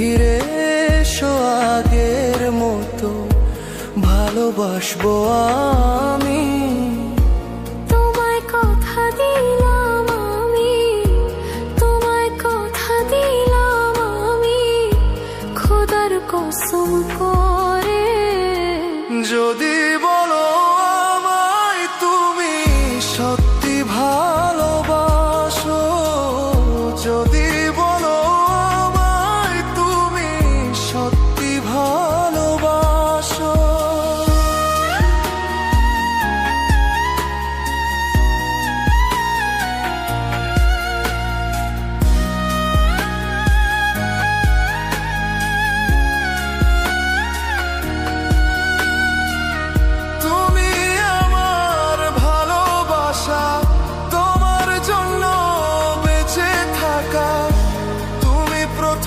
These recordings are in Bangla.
ফিরে এসো আগের মতো ভালোবাসবো আমি। তোমায় কথা দিলাম আমি তোমায় কথা দিলাম আমি খোদার কসম করে। যদি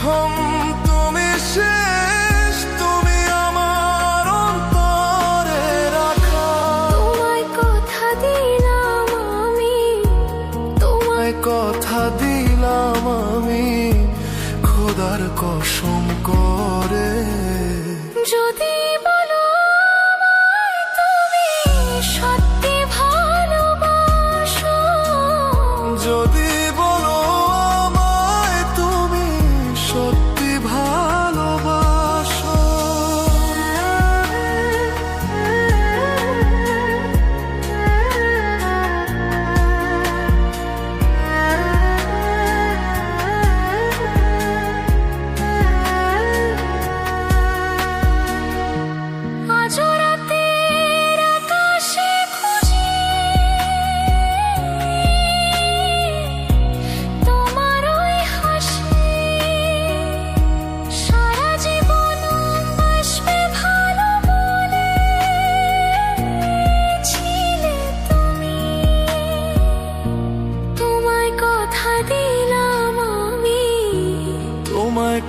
প্রথম তুমি শেষ তুমি আমার অন্তরে রাখা। তোমায় কথা দিলাম আমি তোমায় কথা দিলাম আমি খোদার কসম করে।